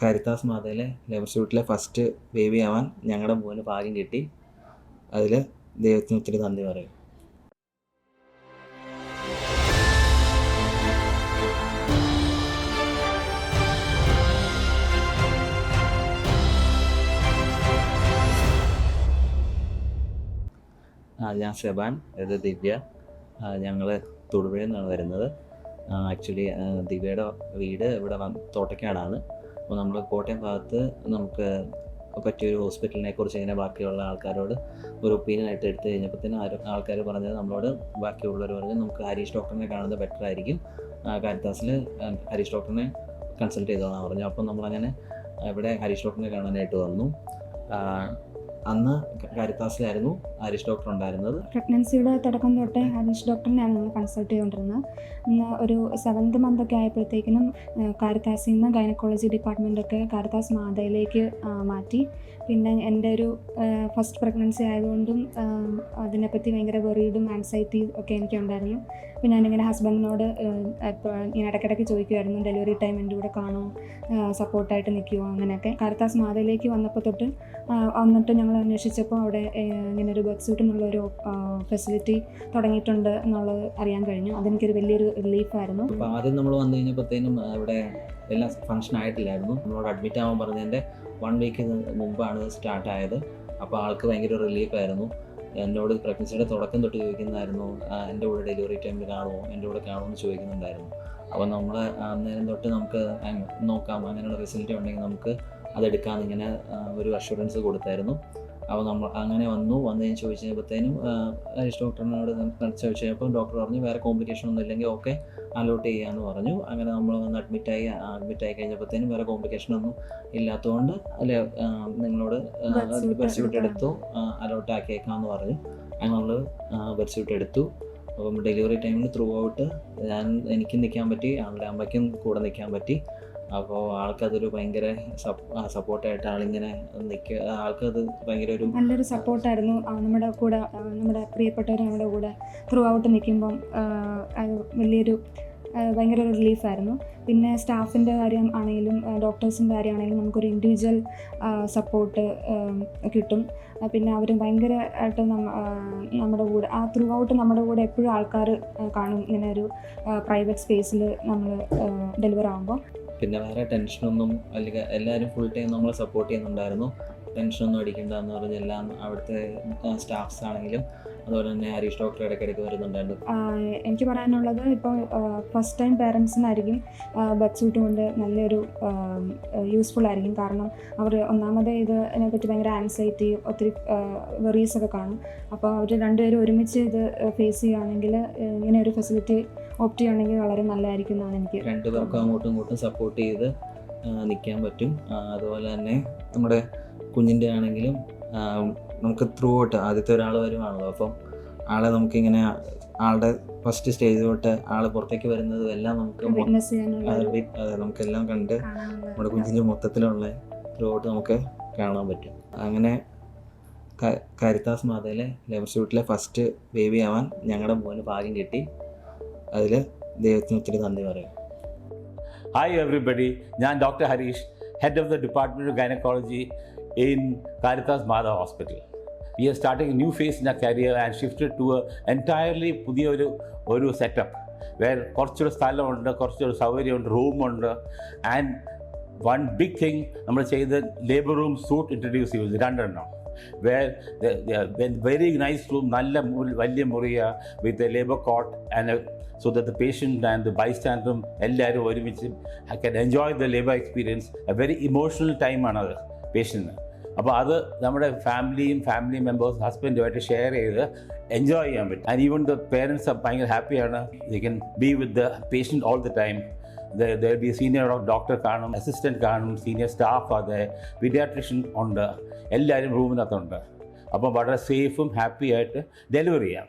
Caritas മാതയിലെ labour ഷൂട്ടിലെ first baby ആവാൻ ഞങ്ങളുടെ മോന് ഭാഗ്യം കിട്ടി. അതിൽ ദൈവത്തിന് ഒത്തിരി നന്ദി പറയും. ഞാൻ ഷെബാൻ ഇത് ദിവ്യ. ഞങ്ങൾ തൊടുപുഴയിൽ നിന്നാണ് വരുന്നത്. ആക്ച്വലി ദിവ്യയുടെ വീട് ഇവിടെ തോട്ടക്കാടാണ് അപ്പോൾ നമ്മൾ കോട്ടയം ഭാഗത്ത് നമുക്ക് പറ്റിയൊരു ഹോസ്പിറ്റലിനെ കുറിച്ച് ഇങ്ങനെ ബാക്കിയുള്ള ആൾക്കാരോട് ഒരു ഒപ്പീനിയൻ ആയിട്ട് എടുത്തു കഴിഞ്ഞപ്പോൾ തന്നെ ആൾക്കാർ പറഞ്ഞത് നമ്മളോട് ബാക്കിയുള്ളവർ പറഞ്ഞ് നമുക്ക് ഹരീഷ് ഡോക്ടറിനെ കാണുന്നത് ബെറ്റർ ആയിരിക്കും. കാരിത്താസിൽ ഹരീഷ് ഡോക്ടറിനെ കൺസൾട്ട് ചെയ്തോളാം പറഞ്ഞു അപ്പം നമ്മളങ്ങനെ ഇവിടെ ഹരീഷ് ഡോക്ടറിനെ കാണാനായിട്ട് വന്നു. അന്ന് കാരിത്താസിലായിരുന്നു ഹരീഷ് ഡോക്ടർ ഉണ്ടായിരുന്നത്. പ്രഗ്നൻസിയുടെ തുടക്കം തൊട്ടേ ഹരീഷ് ഡോക്ടറിനെയാണ് നമ്മൾ കൺസൾട്ട് ചെയ്തുകൊണ്ടിരുന്നത്. ഒരു സെവൻത് മന്ത് ഒക്കെ ആയപ്പോഴത്തേക്കിനും കാരിത്താസിൽ നിന്ന് ഗൈനക്കോളജി ഡിപ്പാർട്ട്മെന്റൊക്കെ കാരിത്താസ് മാതയിലേക്ക് മാറ്റി. പിന്നെ എന്റെ ഒരു ഫസ്റ്റ് പ്രഗ്നൻസി ആയതുകൊണ്ടും അതിനെപ്പറ്റി ഭയങ്കര വെറീഡും ആൻസൈറ്റി ഒക്കെ എനിക്കുണ്ടായിരുന്നു. അപ്പോൾ ഞാനിങ്ങനെ ഹസ്ബൻഡിനോട് ഇങ്ങനെ ഇടയ്ക്കിടയ്ക്ക് ചോദിക്കുമായിരുന്നു ഡെലിവറി ടൈം എന്റെ കൂടെ കാണുമോ സപ്പോർട്ടായിട്ട് നിൽക്കുമോ അങ്ങനെയൊക്കെ. കാരിത്താസ് മാതയിലേക്ക് വന്നപ്പോൾ തൊട്ട് വന്നിട്ട് ഞങ്ങൾ അന്വേഷിച്ചപ്പോൾ അവിടെ ഇങ്ങനെ ഒരു ബർത്ത് സൂട്ട് എന്നുള്ളൊരു ഫെസിലിറ്റി തുടങ്ങിയിട്ടുണ്ട് എന്നുള്ളത് അറിയാൻ കഴിഞ്ഞു. അതെനിക്കൊരു വലിയൊരു റിലീഫായിരുന്നു അപ്പോൾ ആദ്യം നമ്മൾ വന്നു കഴിഞ്ഞപ്പോഴത്തേനും അവിടെ എല്ലാം ഫങ്ഷൻ ആയിട്ടില്ലായിരുന്നു. നമ്മളോട് അഡ്മിറ്റ് ആവാൻ പറഞ്ഞതിന്റെ വൺ വീക്ക് മുമ്പാണ് സ്റ്റാർട്ടായത് അപ്പോൾ ആൾക്ക് ഭയങ്കര റിലീഫായിരുന്നു എന്നോട് പ്രഗ്നൻസിയുടെ തുടക്കം തൊട്ട് ചോദിക്കുന്നതായിരുന്നു എന്റെ കൂടെ ഡെലിവറി ടൈമിൽ കാണുമോ എന്റെ കൂടെ കാണുമോ എന്ന് ചോദിക്കുന്നുണ്ടായിരുന്നു. അപ്പോൾ നമ്മൾ അന്നേരം തൊട്ട് നമുക്ക് നോക്കാം അങ്ങനെയുള്ള ഫെസിലിറ്റി ഉണ്ടെങ്കിൽ നമുക്ക് അതെടുക്കാമെന്ന് ഇങ്ങനെ ഒരു അഷുറൻസ് കൊടുത്തായിരുന്നു. അപ്പോൾ നമ്മൾ അങ്ങനെ വന്നു വന്നു കഴിഞ്ഞ് ചോദിച്ചു കഴിഞ്ഞപ്പോഴത്തേനും ഹരീഷ് ഡോക്ടറിനോട് ചോദിച്ചു കഴിഞ്ഞപ്പോൾ ഡോക്ടർ പറഞ്ഞു വേറെ കോംപ്ലിക്കേഷൻ ഒന്നും ഇല്ലെങ്കിൽ ഓക്കെ അലോട്ട് ചെയ്യാമെന്ന് പറഞ്ഞു. അങ്ങനെ നമ്മൾ വന്ന് അഡ്മിറ്റായി അഡ്മിറ്റായി കഴിഞ്ഞപ്പോഴത്തേനും വേറെ കോംപ്ലിക്കേഷൻ ഒന്നും ഇല്ലാത്തതുകൊണ്ട് അല്ലെ നിങ്ങളോട് suit എടുത്തു. അലോട്ട് ആക്കിയേക്കാമെന്ന് പറഞ്ഞു. അങ്ങനെ നമ്മൾ ബെഡ്സ്യൂട്ട് എടുത്തു. അപ്പം ഡെലിവറി ടൈമിൽ ത്രൂ ഔട്ട് ഞാൻ എനിക്ക് നിൽക്കാൻ പറ്റി ആളുടെ അമ്മയ്ക്കും കൂടെ നിൽക്കാൻ പറ്റി. അപ്പോൾ ആൾക്കതൊരു ഭയങ്കര സപ്പോർട്ടായിട്ട് ആളിങ്ങനെ നിൽക്കുക ആൾക്കത് ഭയങ്കര ഒരു നല്ലൊരു സപ്പോർട്ടായിരുന്നു നമ്മുടെ കൂടെ നമ്മുടെ പ്രിയപ്പെട്ടവർ നമ്മുടെ കൂടെ ത്രൂ ഔട്ട് നിൽക്കുമ്പം വലിയൊരു ഭയങ്കര ഒരു റിലീഫായിരുന്നു പിന്നെ സ്റ്റാഫിന്റെ കാര്യം ആണെങ്കിലും ഡോക്ടേഴ്സിന്റെ കാര്യമാണെങ്കിലും നമുക്കൊരു ഇൻഡിവിജ്വൽ സപ്പോർട്ട് കിട്ടും. പിന്നെ അവർ ഭയങ്കരമായിട്ട് നമ്മുടെ കൂടെ ആ ത്രൂ ഔട്ട് നമ്മുടെ കൂടെ എപ്പോഴും ആൾക്കാർ കാണും. ഇങ്ങനെ ഒരു പ്രൈവറ്റ് സ്പേസിൽ നമ്മൾ ഡെലിവർ ആകുമ്പോൾ പിന്നെ വേറെ ടെൻഷനൊന്നും അല്ലെങ്കിൽ എല്ലാവരും ഫുൾ ടൈം നമ്മളെ സപ്പോർട്ട് ചെയ്യുന്നുണ്ടായിരുന്നു. ടെൻഷനൊന്നും അടിക്കേണ്ട എന്ന് പറഞ്ഞ് എല്ലാം അവിടുത്തെ സ്റ്റാഫ്സ് ആണെങ്കിലും അതുപോലെ തന്നെ ഹരീഷ് ഡോക്ടർ ഇടയ്ക്കിടയ്ക്ക് വരുന്നുണ്ടായിരുന്നു. എനിക്ക് പറയാനുള്ളത് ഇപ്പോൾ ഫസ്റ്റ് ടൈം പേരൻസിനായിരിക്കും ബഡ് സൂട്ട് കൊണ്ട് നല്ലൊരു യൂസ്ഫുൾ ആയിരിക്കും. കാരണം അവർ ഒന്നാമത് ഇതിനെ പറ്റി ഭയങ്കര ആൻസൈറ്റി ഒത്തിരി വെറീസ് ഒക്കെ കാണും. അപ്പോൾ അവർ രണ്ടുപേരും ഒരുമിച്ച് ഇത് ഫേസ് ചെയ്യുകയാണെങ്കിൽ ഇങ്ങനെ ഒരു ഫെസിലിറ്റി ഓപ്റ്റ് ചെയ്യുകയാണെങ്കിൽ വളരെ നല്ലതായിരിക്കും എന്നാണ് എനിക്ക് രണ്ടുപേർക്കും അങ്ങോട്ടും ഇങ്ങോട്ടും സപ്പോർട്ട് ചെയ്ത് നിൽക്കാൻ പറ്റും. അതുപോലെ തന്നെ നമ്മുടെ കുഞ്ഞിന്റെ ആണെങ്കിലും നമുക്ക് ത്രൂ ഔട്ട് ആദ്യത്തെ ഒരാൾ വരുവാണല്ലോ. അപ്പം ആളെ നമുക്കിങ്ങനെ ആളുടെ ഫസ്റ്റ് സ്റ്റേജ് തൊട്ട് ആൾ പുറത്തേക്ക് വരുന്നതും എല്ലാം നമുക്ക് നമുക്കെല്ലാം കണ്ട് നമ്മുടെ കുഞ്ഞിന്റെ മൊത്തത്തിലുള്ള ത്രൂ ഔട്ട് നമുക്ക് കാണാൻ പറ്റും. അങ്ങനെ കാരിത്താസ് മാതയിലെ ലേബർ ഷൂട്ടിലെ ഫസ്റ്റ് ബേബി ആവാൻ ഞങ്ങളുടെ മോന് ഭാഗ്യം കിട്ടി. അതിൽ ദൈവത്തിന് ഒത്തിരി നന്ദി പറയും ഹായ് എവറിബഡി ഞാൻ doctor Harish head of the department of gynaecology in Caritas Matha hospital we are starting new phase in a career and shifted to entirely പുതിയ ഒരു ഒരു സെറ്റപ്പ് വേർ കുറച്ചൊരു സ്ഥലമുണ്ട് കുറച്ചൊരു സൗകര്യമുണ്ട് റൂമുണ്ട് ആൻഡ് വൺ ബിഗ് തിങ് നമ്മൾ ചെയ്ത് ലേബർ റൂം സൂട്ട് ഇൻട്രൊഡ്യൂസ് ചെയ്തു. രണ്ടെണ്ണം. വേർ വെരി നൈസ് റൂം നല്ല വലിയ മുറിയ with a labour cot and so the patient and the ബൈസ്റ്റാൻഡറും എല്ലാവരും ഒരുമിച്ച് I can enjoy the labour experience a very emotional ടൈമാണത് പേഷ്യന്റിന് അപ്പോൾ അത് നമ്മുടെ ഫാമിലിയും ഫാമിലി മെമ്പേഴ്സ് ഹസ്ബൻഡുമായിട്ട് ഷെയർ ചെയ്ത് എൻജോയ് ചെയ്യാൻ പറ്റും. ആൻഡ് ഈവൻ ദ പേരൻസ് ഭയങ്കര ഹാപ്പിയാണ് they can be with the patient all the time B senior doctor കാണും അസിസ്റ്റന്റ് കാണും സീനിയർ സ്റ്റാഫ് അതെ പീഡിയാട്രിഷ്യൻ ഉണ്ട്. എല്ലാവരും റൂമിനകത്തുണ്ട് അപ്പോൾ വളരെ സേഫും ഹാപ്പിയായിട്ട് ഡെലിവറി ചെയ്യാം.